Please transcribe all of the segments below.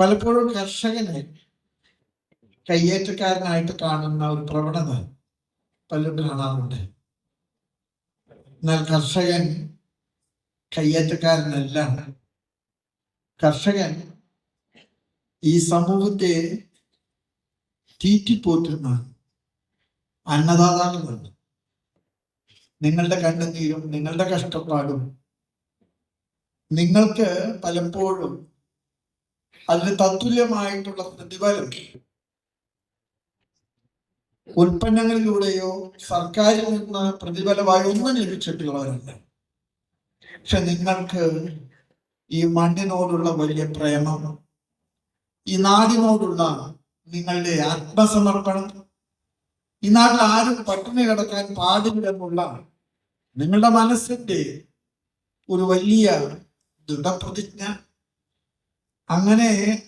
പലപ്പോഴും കർഷകനെ കയ്യേറ്റക്കാരനായിട്ട് കാണുന്ന ഒരു പ്രവണത പലരും കാണാറുണ്ട്. എന്നാൽ കർഷകൻ കയ്യേറ്റക്കാരനല്ല. കർഷകൻ ഈ സമൂഹത്തെ തീറ്റിപ്പോറ്റുന്ന അന്നദാതാക്കളാണ് നിങ്ങളുടെ കണ്ണുനീരും നിങ്ങളുടെ കഷ്ടപ്പാടും നിങ്ങൾക്ക് പലപ്പോഴും അതിന് തത്തുല്യമായിട്ടുള്ള പ്രതിഫലം ഉൽപ്പന്നങ്ങളിലൂടെയോ സർക്കാരിൽ നിന്ന് പ്രതിഫലമായി ഒന്നും ലഭിച്ചിട്ടുള്ളവരല്ല. പക്ഷെ നിങ്ങൾക്ക് ഈ മണ്ണിനോടുള്ള വലിയ പ്രേമം ഈ നാടിനോടുള്ള നിങ്ങളുടെ ആത്മസമർപ്പണം ഈ നാട്ടിൽ ആരും പട്ടിണി കിടക്കാൻ പാടില്ലെന്നുള്ള നിങ്ങളുടെ മനസ്സിന്റെ ഒരു വലിയ ദൃഢപ്രതിജ്ഞ. അങ്ങനെ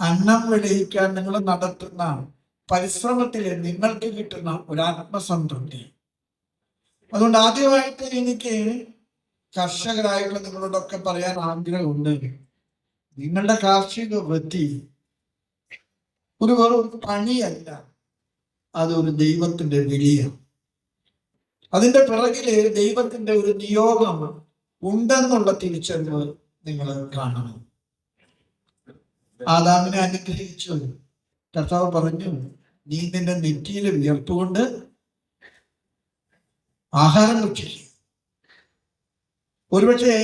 അന്നം വിളയിക്കാൻ നിങ്ങൾ നടത്തുന്ന പരിശ്രമത്തിൽ നിങ്ങൾക്ക് കിട്ടുന്ന ഒരു ആത്മസംതൃപ്തി. അതുകൊണ്ട് ആദ്യമായിട്ട് എനിക്ക് കർഷകരായിട്ടുള്ള നിങ്ങളോടൊക്കെ പറയാൻ ആഗ്രഹമുണ്ട്. നിങ്ങളുടെ കാർഷിക വൃത്തി ഒരു വെറും പണിയല്ല. അതൊരു ദൈവത്തിന്റെ വിളിയാണ്. അതിന്റെ പിറകിൽ ദൈവത്തിന്റെ ഒരു നിയോഗം ഉണ്ടെന്നുള്ള തിരിച്ചറിവ് നിങ്ങൾ കാണണം. ആദാമിനെ അനുഗ്രഹിച്ചു. കർത്താവ് പറഞ്ഞു നീ നിന്റെ നെറ്റിയിൽ വിയർപ്പുകൊണ്ട് ആഹാരം ഭക്ഷിക്കും ഒരുപക്ഷെ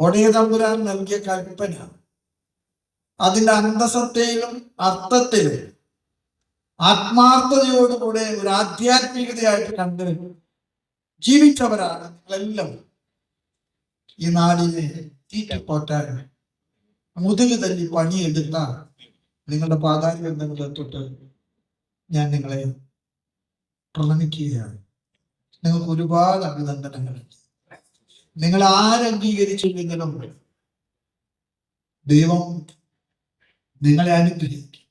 ഒടയ തമ്പുരാൻ നൽകിയ കൽപ്പന അതിന്റെ അന്തസത്തയിലും അർത്ഥത്തിലും ആത്മാർത്ഥതയോടുകൂടെ ഒരു ആധ്യാത്മികതയായിട്ട് കണ്ട് ജീവിച്ചവരാണ് നിങ്ങളെല്ലാം. ഈ നാടിനെ തീറ്റപ്പോറ്റാൻ മുതുക് തല്ലി പണിയെടുത്ത നിങ്ങളുടെ പാതാരിബന്ധങ്ങളെ തൊട്ട് ഞാൻ നിങ്ങളെ പ്രണമിക്കുകയാണ്. നിങ്ങൾക്ക് ഒരുപാട് അഭിനന്ദനങ്ങൾ. നിങ്ങൾ ആരംഗീകരിച്ചില്ലെങ്കിലും ദൈവം നിങ്ങളെ അനുഗ്രഹിക്കും.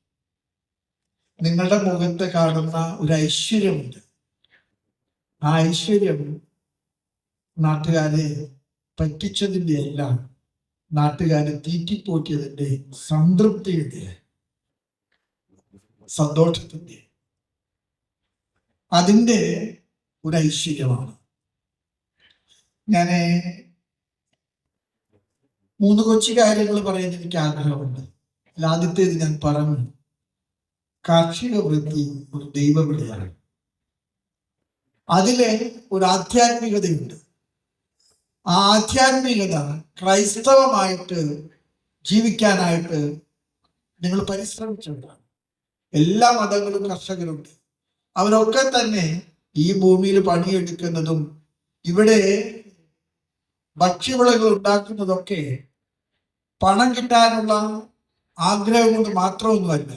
നിങ്ങളുടെ മുഖത്ത് കാണുന്ന ഒരു ഐശ്വര്യമുണ്ട്. ആ ഐശ്വര്യം നാട്ടുകാരെ പറ്റിച്ചതിന്റെ അല്ല നാട്ടുകാരെ തീറ്റിപ്പോറ്റിയതിന്റെ സംതൃപ്തിയുടെ സന്തോഷത്തിന്റെ അതിന്റെ ഒരു ഐശ്വര്യമാണ്. ഞാൻ മൂന്ന് കൊച്ചു കാര്യങ്ങൾ പറയാൻ എനിക്ക് ആഗ്രഹമുണ്ട്. ആദ്യത്തേത് ഞാൻ പറഞ്ഞു. കാർഷിക വൃത്തി ഒരു ദൈവവിളിയാണ്. അതിലെ ഒരു ആധ്യാത്മികതയുണ്ട്. ആധ്യാത്മികത ക്രൈസ്തവമായിട്ട് ജീവിക്കാനായിട്ട് നിങ്ങൾ പരിശ്രമിച്ചിട്ടുണ്ടാണ് എല്ലാ മതങ്ങളും കർഷകരുണ്ട്. അവരൊക്കെ തന്നെ ഈ ഭൂമിയിൽ പണിയെടുക്കുന്നതും ഇവിടെ ഭക്ഷ്യവിളകൾ ഉണ്ടാക്കുന്നതൊക്കെ പണം കിട്ടാനുള്ള ആഗ്രഹം കൊണ്ട് മാത്രമൊന്നുമല്ല.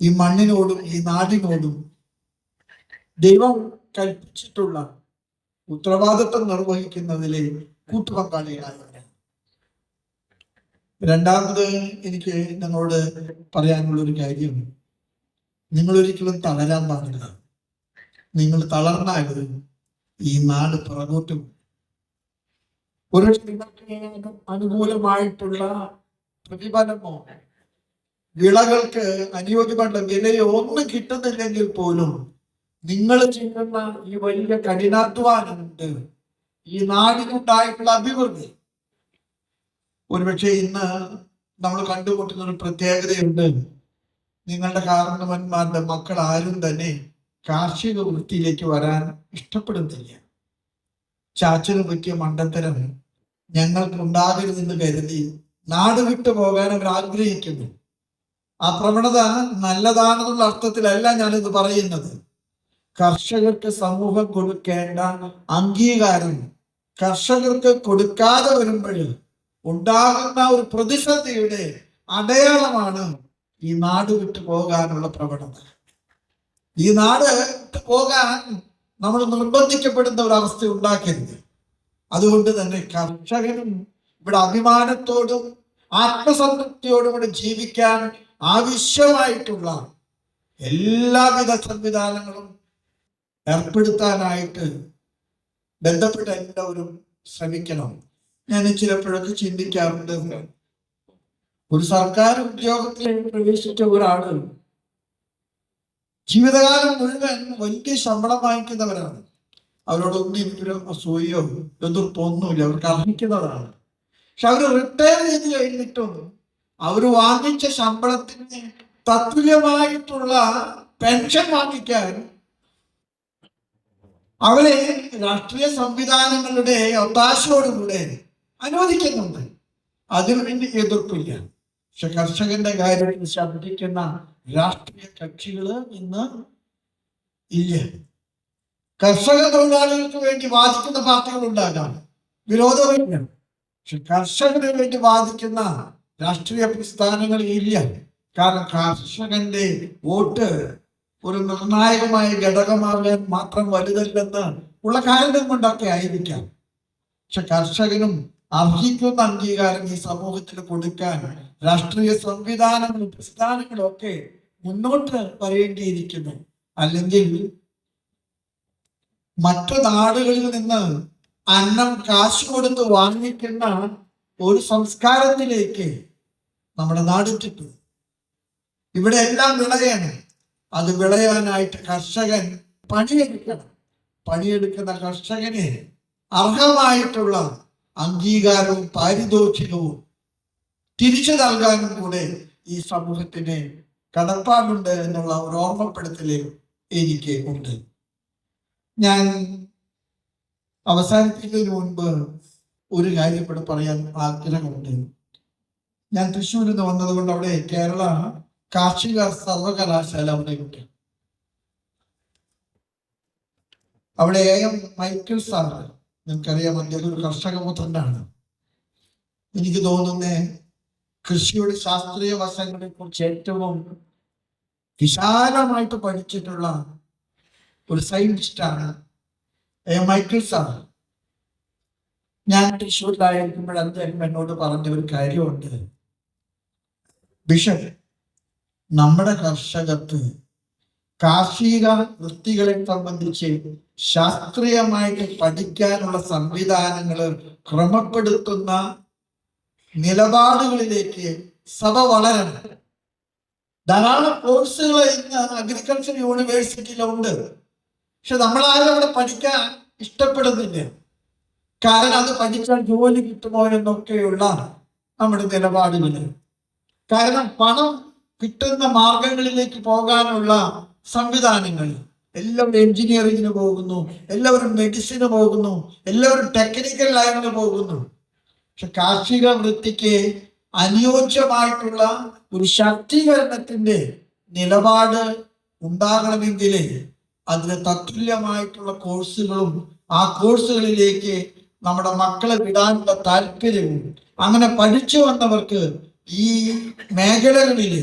ഈ മണ്ണിനോടും ഈ നാടിനോടും ദൈവം കൽപ്പിച്ചിട്ടുള്ള ഉത്തരവാദിത്വം നിർവഹിക്കുന്നതിലെ കൂട്ടുപങ്കാളികളായവരാണ് രണ്ടാമത് എനിക്ക് നിങ്ങളോട് പറയാനുള്ള ഒരു കാര്യം. നിങ്ങൾ ഒരിക്കലും തളരാൻ പാടില്ല. നിങ്ങൾ തളർന്നാൽ ഈ നാട് പുറകോട്ട്. ഒരു അനുകൂലമായിട്ടുള്ള പ്രതിഫലമോ? വിളകൾക്ക് അനുയോജ്യമായിട്ടുള്ള വിലയോ ഒന്നും കിട്ടുന്നില്ലെങ്കിൽ പോലും നിങ്ങൾ ചെയ്യുന്ന ഈ വലിയ കഠിനാധ്വാനമുണ്ട്. ഈ നാടിനുണ്ടായിട്ടുള്ള അഭിവൃദ്ധി ഒരുപക്ഷെ ഇന്ന് നമ്മൾ കണ്ടുമുട്ടുന്ന ഒരു പ്രത്യേകതയുണ്ട്. നിങ്ങളുടെ കാരണവന്മാരുടെ മക്കൾ ആരും തന്നെ കാർഷിക വൃത്തിയിലേക്ക് വരാൻ ഇഷ്ടപ്പെടുന്നില്ല. ചാച്ചന് പറ്റിയ മണ്ടത്തരം ഞങ്ങൾക്ക് ഉണ്ടാകരുതെന്ന് കരുതി നാട് വിട്ടു പോകാൻ അവർ ആഗ്രഹിക്കുന്നു. ആ പ്രവണത നല്ലതാണെന്നുള്ള അർത്ഥത്തിലല്ല ഞാനിത് പറയുന്നത്. കർഷകർക്ക് സമൂഹം കൊടുക്കേണ്ട അംഗീകാരം കർഷകർക്ക് കൊടുക്കാതെ വരുമ്പോൾ ഉണ്ടാകുന്ന ഒരു പ്രതിസന്ധിയുടെ അടയാളമാണ് ഈ നാട് വിട്ടു പോകാനുള്ള പ്രവണത. ഈ നാട് വിട്ടു പോകാൻ നമ്മൾ നിർബന്ധിക്കപ്പെടുന്ന ഒരു അവസ്ഥ ഉണ്ടാക്കരുത്. അതുകൊണ്ട് തന്നെ കർഷകനും ഇവിടെ അഭിമാനത്തോടും ആത്മസംതൃപ്തിയോടും കൂടെ ജീവിക്കാൻ ആവശ്യമായിട്ടുള്ള എല്ലാവിധ സംവിധാനങ്ങളും ഏർപ്പെടുത്താനായിട്ട് ബന്ധപ്പെട്ട എല്ലാവരും ശ്രമിക്കണം. ഞാൻ ചിലപ്പോഴൊക്കെ ചിന്തിക്കാറുണ്ട് ഒരു സർക്കാർ ഉദ്യോഗത്തിൽ പ്രവേശിച്ച ഒരാൾ ജീവിതകാലം മുഴുവൻ വലിയ ശമ്പളം വാങ്ങിക്കുന്നവരാണ് അവരോടൊന്നും എനിക്കൊരു അസൂയോ എതിർപ്പോ ഒന്നുമില്ല അവർക്ക് അർഹിക്കുന്നതാണ്. പക്ഷെ അവർ റിട്ടയർ ചെയ്ത് കഴിഞ്ഞിട്ടും അവർ വാങ്ങിച്ച ശമ്പളത്തിന് തത്തുല്യമായിട്ടുള്ള പെൻഷൻ വാങ്ങിക്കാൻ അവരെ രാഷ്ട്രീയ സംവിധാനങ്ങളുടെ ഒത്താശയോടുകൂടെ അനുവദിക്കുന്നുണ്ട്. അതിനു വേണ്ടി എതിർപ്പില്ല. പക്ഷെ കർഷകന്റെ കാര്യത്തിൽ ശബ്ദിക്കുന്ന രാഷ്ട്രീയ കക്ഷികൾ ഇന്ന് ഇല്ല. കർഷക തൊഴിലാളികൾക്ക് വേണ്ടി വാദിക്കുന്ന പാർട്ടികൾ ഉണ്ടാകാം. വിരോധമില്ല പക്ഷെ കർഷകന് വേണ്ടി വാദിക്കുന്ന രാഷ്ട്രീയ പ്രസ്ഥാനങ്ങൾ ഇല്ല. കാരണം കർഷകന്റെ വോട്ട് ഒരു നിർണായകമായ ഘടകമാകാൻ മാത്രം വലുതല്ലെന്ന് ഉള്ള കാരണം കൊണ്ടൊക്കെ ആയിരിക്കാം. പക്ഷെ കർഷകനും അർഹിക്കുന്ന അംഗീകാരം ഈ സമൂഹത്തിന് കൊടുക്കാൻ രാഷ്ട്രീയ സംവിധാനങ്ങളും പ്രസ്ഥാനങ്ങളും ഒക്കെ മുന്നോട്ട് വരേണ്ടിയിരിക്കുന്നു. അല്ലെങ്കിൽ മറ്റു നാടുകളിൽ നിന്ന് അന്നം കാശ് കൊടുത്ത് വാങ്ങിക്കുന്ന ഒരു സംസ്കാരത്തിലേക്ക് നമ്മുടെ നാടെത്തിട്ടു ഇവിടെ എല്ലാം വിളയാണ്. അത് വിളയാനായിട്ട് കർഷകൻ പണിയെടുക്കണം. പണിയെടുക്കുന്ന കർഷകന് അർഹമായിട്ടുള്ള അംഗീകാരവും പാരിതോഷികവും തിരിച്ചു നൽകാനും കൂടെ ഈ സമൂഹത്തിന് കടപ്പാടുണ്ട് എന്നുള്ള ഒരു ഓർമ്മപ്പെടുത്തൽ എനിക്ക് ഉണ്ട്. ഞാൻ അവസാനിപ്പിക്കുന്നതിന് മുൻപ് ഒരു കാര്യം ഇവിടെ പറയാൻ ആഗ്രഹമുണ്ട്. ഞാൻ തൃശ്ശൂരിൽ നിന്ന് വന്നതുകൊണ്ട് അവിടെ കേരള കാർഷിക സർവകലാശാല അവിടെയുണ്ട് അവിടെ എ എം മൈക്കിൾ സാറ് നിനക്കറിയാം അദ്ദേഹം ഒരു കർഷക പുത്രനാണ് എനിക്ക് തോന്നുന്നേ കൃഷിയുടെ ശാസ്ത്രീയ വശങ്ങളെ കുറിച്ച് ഏറ്റവും വിശാലമായിട്ട് പഠിച്ചിട്ടുള്ള ഒരു സയന്റിസ്റ്റാണ് എ മൈക്കിൾ സാർ ഞാൻ തൃശ്ശൂരിലായിരിക്കുമ്പോൾ അദ്ദേഹം എന്നോട് പറഞ്ഞ ഒരു കാര്യമുണ്ട്. ബിഷപ്പ് നമ്മുടെ കർഷകർക്ക് കാർഷിക വൃത്തികളെ സംബന്ധിച്ച് ശാസ്ത്രീയമായിട്ട് പഠിക്കാനുള്ള സംവിധാനങ്ങൾ ക്രമപ്പെടുത്തുന്ന നിലപാടുകളിലേക്ക് സഭ വളരണം. ധാരാളം കോഴ്സുകൾ ഇന്ന് അഗ്രികൾച്ചർ യൂണിവേഴ്സിറ്റിയിലുണ്ട് പക്ഷെ നമ്മളാരും അവിടെ പഠിക്കാൻ ഇഷ്ടപ്പെടുന്നില്ല. കാരണം അത് പഠിച്ചാൽ ജോലി കിട്ടുമോ എന്നൊക്കെയുള്ള നമ്മുടെ നിലപാടുകൾ കാരണം പണം കിട്ടുന്ന മാർഗങ്ങളിലേക്ക് പോകാനുള്ള സംവിധാനങ്ങൾ. എല്ലാവരും എഞ്ചിനീയറിങ്ങിന് പോകുന്നു എല്ലാവരും മെഡിസിന് പോകുന്നു എല്ലാവരും ടെക്നിക്കൽ ലൈനിന് പോകുന്നു. പക്ഷെ കാർഷിക വൃത്തിക്ക് അനുയോജ്യമായിട്ടുള്ള ഒരു ശാക്തീകരണത്തിന്റെ നിലപാട് ഉണ്ടാകണമെങ്കിൽ അതിന് തത്തുല്യമായിട്ടുള്ള കോഴ്സുകളും ആ കോഴ്സുകളിലേക്ക് നമ്മുടെ മക്കളെ വിടാനുള്ള താല്പര്യവും അങ്ങനെ പഠിച്ചു വന്നവർക്ക് ഈ മേഖലകളിൽ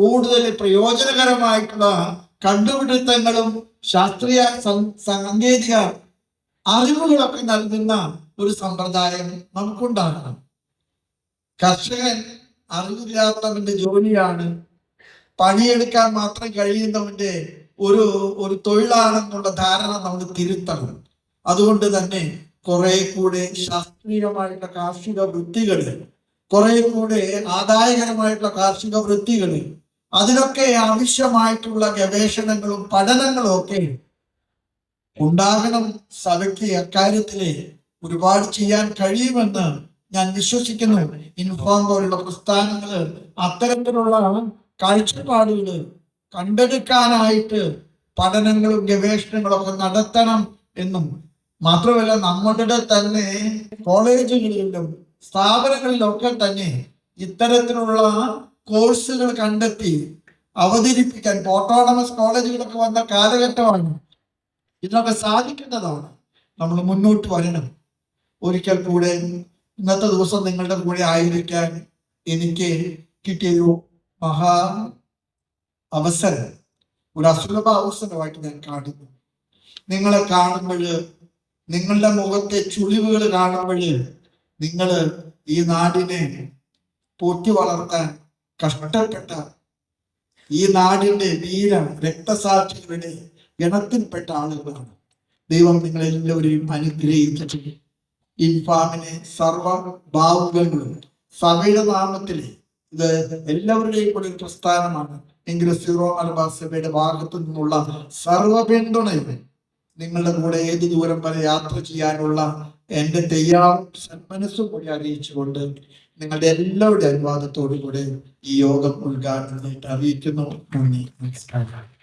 കൂടുതൽ പ്രയോജനകരമായിട്ടുള്ള കണ്ടുപിടുത്തങ്ങളും ശാസ്ത്രീയ സാങ്കേതിക അറിവുകളൊക്കെ നൽകുന്ന ഒരു സമ്പ്രദായം നമുക്കുണ്ടാകണം. കർഷകൻ അറിവില്ലാത്തവന്റെ ജോലിയാണ് പണിയെടുക്കാൻ മാത്രം കഴിയുന്നവന്റെ ഒരു ഒരു തൊഴിലാണെന്നുള്ള ധാരണ നമ്മൾ തിരുത്തണം. അതുകൊണ്ട് തന്നെ കുറെ കൂടെ ശാസ്ത്രീയമായിട്ടുള്ള കാർഷിക വൃത്തികൾ കുറെ കൂടെ ആദായകരമായിട്ടുള്ള കാർഷിക വൃത്തികൾ അതിനൊക്കെ ആവശ്യമായിട്ടുള്ള ഗവേഷണങ്ങളും പഠനങ്ങളും ഒക്കെ ഉണ്ടാകണം സഭയ്ക്ക് അക്കാര്യത്തിൽ ഒരുപാട് ചെയ്യാൻ കഴിയുമെന്ന് ഞാൻ വിശ്വസിക്കുന്നു. ഇൻഫോം പോലുള്ള പ്രസ്ഥാനങ്ങൾ അത്തരത്തിലുള്ള കാഴ്ചപ്പാടുകൾ കണ്ടെടുക്കാനായിട്ട് പഠനങ്ങളും ഗവേഷണങ്ങളും ഒക്കെ നടത്തണം എന്നും. മാത്രമല്ല നമ്മുടെ തന്നെ കോളേജുകളിലും സ്ഥാപനങ്ങളിലൊക്കെ തന്നെ ഇത്തരത്തിലുള്ള കോഴ്സുകൾ കണ്ടെത്തി അവതരിപ്പിക്കാൻ ഓട്ടോണമസ് കോളേജുകളൊക്കെ വന്ന കാലഘട്ടമാണ്. ഇതിനൊക്കെ സാധിക്കുന്നതാണ്. നമ്മൾ മുന്നോട്ട് വരണം. ഒരിക്കൽ കൂടെ ഇന്നത്തെ ദിവസം നിങ്ങളുടെ കൂടെ ആയിരിക്കാൻ എനിക്ക് കിട്ടിയൊരു മഹാ അവസരം ഒരു അസുലഭ അവസരമായിട്ട് ഞാൻ കാണുന്നു. നിങ്ങളെ കാണുമ്പോൾ നിങ്ങളുടെ മുഖത്തെ ചുളിവുകൾ കാണുമ്പോൾ നിങ്ങൾ ഈ നാടിനെ പോറ്റി വളർത്താൻ കഷ്ടപ്പെട്ട ഈ നാടിന്റെ വീരം രക്തസാക്ഷികളുടെ ഗണത്തിൽപ്പെട്ട ആളുകളാണ്. ദൈവം നിങ്ങളെല്ലാവരെയും അനുഗ്രഹിച്ചിട്ടുണ്ട് ഇൻഫാമിനെ സർവ ഭാവുകങ്ങളും സഭയുടെ നാമത്തിലെ ഇത് എല്ലാവരുടെയും കൂടെ ഒരു പ്രസ്ഥാനമാണ്. എങ്കിലും സിറോ മലബാർ സഭയുടെ ഭാഗത്തു നിന്നുള്ള സർവ പിന്തുണയും നിങ്ങളുടെ കൂടെ ഏത് ദൂരം വരെ യാത്ര ചെയ്യാനുള്ള എന്റെ തയ്യാറും സന്മനസ്സും കൂടി അറിയിച്ചുകൊണ്ട് നിങ്ങളുടെ എല്ലാവരുടെ അനുവാദത്തോടു കൂടെ ഈ യോഗം ഉദ്ഘാടനം അറിയിക്കുന്നു. നന്ദി. നമസ്കാരം.